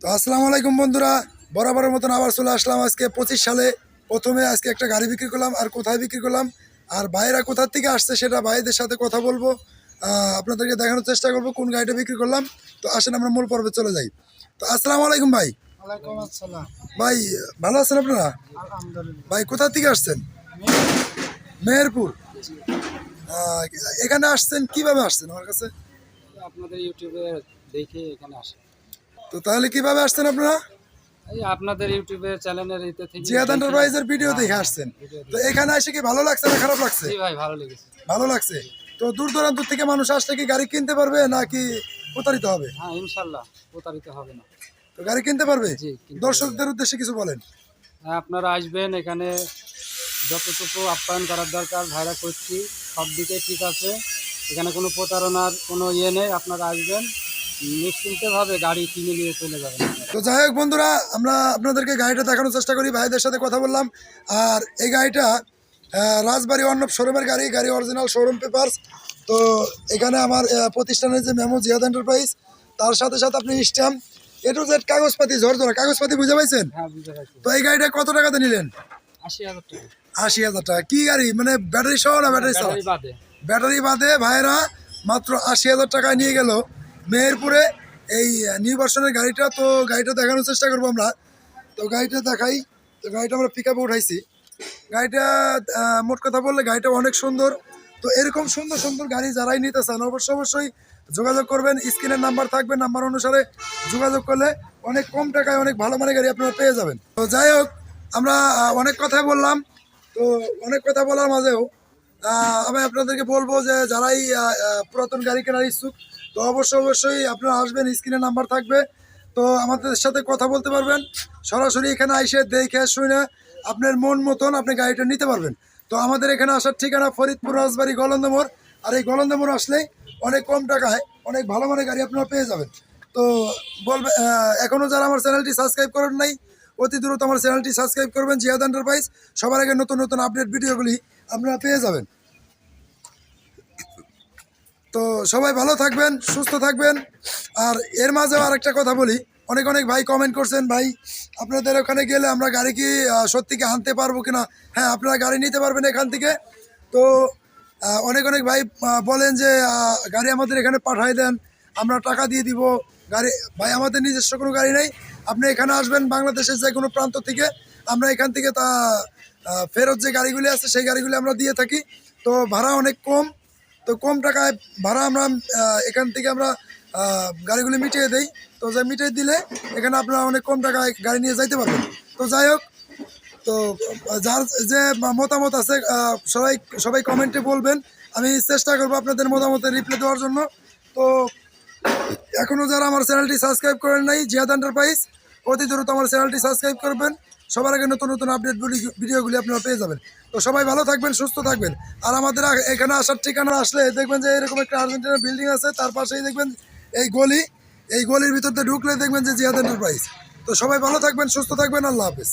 তো আসসালামু আলাইকুম বন্ধুরা বরাবরের মতন আবার চলে আসলাম আজকে পঁচিশ সালে। প্রথমে আজকে একটা গাড়ি বিক্রি করলাম আর কোথায় বিক্রি করলাম আর ভাইরা কোথার থেকে আসছে সেটা ভাইদের সাথে কথা বলব। আপনাদেরকে দেখানোর চেষ্টা করব কোন গাড়িটা বিক্রি করলাম। তো আসেন আমরা মূল পর্বে চলে যাই। তো আসসালামু আলাইকুম ভাই। ভাই ভালো আছেন আপনারা? ভাই কোথা থেকে আসছেন? মেহেরপুর। এখানে আসছেন কীভাবে আসছেন আমার কাছে? আপনাদের ইউটিউবে দেখে এখানে আসে তো তাহলে কীভাবে আসছেন আপনারা? এই আপনাদের ইউটিউবে চ্যানেলের ইতে থেকে জিয়াদ এন্টারপ্রাইজের ভিডিও দেখে আসছেন। তো এখানে এসে কি ভালো লাগছে না খারাপ লাগছে? জি ভাই ভালো লেগেছে। ভালো লাগছে। তো দূর দূরান্ত থেকে মানুষ আসলে কি গাড়ি কিনতে পারবে নাকি প্রতারিত হবে? হ্যাঁ ইনশাল্লাহ প্রতারিত হবে না। তো গাড়ি কিনতে পারবে? জি দর্শকদের উদ্দেশ্যে কিছু বলেন। হ্যাঁ আপনারা আসবেন এখানে। যতটুকু আপ্যায়ন করার দরকার ভাইরা করছি সব দিকে ঠিক আছে। এখানে কোনো প্রতারণার কোনো ইয়ে নেই আপনারা আসবেন। নিশ্চিন্তভাবে গাড়ি কিনে নিয়ে চলে যাবেন তো যাই হোক বন্ধুরা আমরা আপনাদেরকে গাড়িটা দেখানোর চেষ্টা করি ভাইদের সাথে কথা বললাম। আর এই গাড়িটা রাজবাড়ি অর্ণব শোরুমের গাড়ি গাড়ি অরিজিনাল শোরুম পেপারস তো এখানে আমার প্রতিষ্ঠানের যে মেমো জিয়াদ এন্টারপ্রাইজ তার সাথে সাথে আপনি স্ট্যাম্প এ টু জেড কাগজপাতি ঝরঝরা কাগজপাতি বুঝে পাইছেন? হ্যাঁ তো এই গাড়িটা কত টাকাতে নিলেন? আশি হাজার টাকা। কি গাড়ি? মানে ব্যাটারি সহ না ব্যাটারি সহ? ব্যাটারি বাদে। ব্যাটারি বাদে ভাইরা মাত্র আশি হাজার টাকায় নিয়ে গেল। মেহেরপুরে এই নির্বাসনের গাড়িটা, তো গাড়িটা দেখানোর চেষ্টা করব আমরা। তো গাড়িটা দেখাই। তো গাড়িটা আমরা পিক আপে উঠাইছি। গাড়িটা মোট কথা বললে গাড়িটা অনেক সুন্দর। তো এরকম সুন্দর সুন্দর গাড়ি যারাই নিতে চান, অবশ্যই অবশ্যই যোগাযোগ করবেন। স্ক্রিনের নাম্বার থাকবে, নাম্বার অনুসারে যোগাযোগ করলে অনেক কম টাকায় অনেক ভালো মানের গাড়ি আপনারা পেয়ে যাবেন। তো যাই হোক, আমরা অনেক কথাই বললাম। তো অনেক কথা বলার মাঝেও আমি আপনাদেরকে বলব যে যারাই পুরাতন গাড়ি কেনার ইচ্ছুক তো অবশ্যই অবশ্যই আপনারা আসবেন, স্ক্রিনে নাম্বার থাকবে। তো আমাদের সাথে কথা বলতে পারবেন। সরাসরি এখানে আইসে দেখে শুনে আপনার মন মতন আপনি গাড়িটা নিতে পারবেন। তো আমাদের এখানে আসার ঠিকানা ফরিদপুর রাজবাড়ি গলন্দমোড় আর এই গলন্দমোড় আসলেই অনেক কম টাকায় অনেক ভালো মানের গাড়ি আপনারা পেয়ে যাবেন। তো বলবে এখনও যারা আমার চ্যানেলটি সাবস্ক্রাইব করেন নাই, অতি দ্রুত আমার চ্যানেলটি সাবস্ক্রাইব করবেন জিয়াদ এন্টারপ্রাইজ সবার আগে নতুন নতুন আপডেট ভিডিওগুলি আপনারা পেয়ে যাবেন। তো সবাই ভালো থাকবেন সুস্থ থাকবেন। আর এর মাঝেও আরেকটা কথা বলি। অনেক অনেক ভাই কমেন্ট করছেন ভাই আপনাদের ওখানে গেলে আমরা গাড়ি কি আহ, সত্যি কি আনতে পারব কিনা? হ্যাঁ আপনারা গাড়ি নিতে পারবেন এখান থেকে। তো অনেক অনেক ভাই বলেন যে গাড়ি আমাদের এখানে পাঠাই দেন আমরা টাকা দিয়ে দিব। গাড়ি ভাই আমাদের নিজস্ব কোনো গাড়ি নেই। আপনি এখানে আসবেন বাংলাদেশের যে কোনো প্রান্ত থেকে আমরা এখান থেকে তা ফেরত যে গাড়িগুলি আছে সেই গাড়িগুলি আমরা দিয়ে থাকি। তো ভাড়া অনেক কম। তো কম টাকায় ভাড়া আমরা এখান থেকে আমরা গাড়িগুলি মিটিয়ে দেই। তো যে মিটিয়ে দিলে এখানে আপনারা অনেক কম টাকায় গাড়ি নিয়ে যাইতে পারবেন। তো যাই হোক, তো যার যে মতামত আছে সবাই সবাই কমেন্টে বলবেন। আমি চেষ্টা করব আপনাদের মতামতের রিপ্লাই দেওয়ার জন্য। তো এখনও যারা আমার চ্যানেলটি সাবস্ক্রাইব করেন নাই, জিয়াদ এন্টারপ্রাইজ অতি দ্রুত আমার চ্যানেলটি সাবস্ক্রাইব করবেন। সবার আগে নতুন নতুন আপডেট ভিডিওগুলি আপনারা পেয়ে যাবেন। তো সবাই ভালো থাকবেন, সুস্থ থাকবেন। আর আমাদের এখানে আসার ঠিকানা আসলে দেখবেন যে এরকম একটা আর্জেন্টিনার বিল্ডিং আছে, তার পাশেই দেখবেন এই গলি। এই গলির ভিতরতে ঢুকলে দেখবেন যে জিয়াদ এন্টারপ্রাইজ তো সবাই ভালো থাকবেন, সুস্থ থাকবেন, আল্লাহ হাফেজ।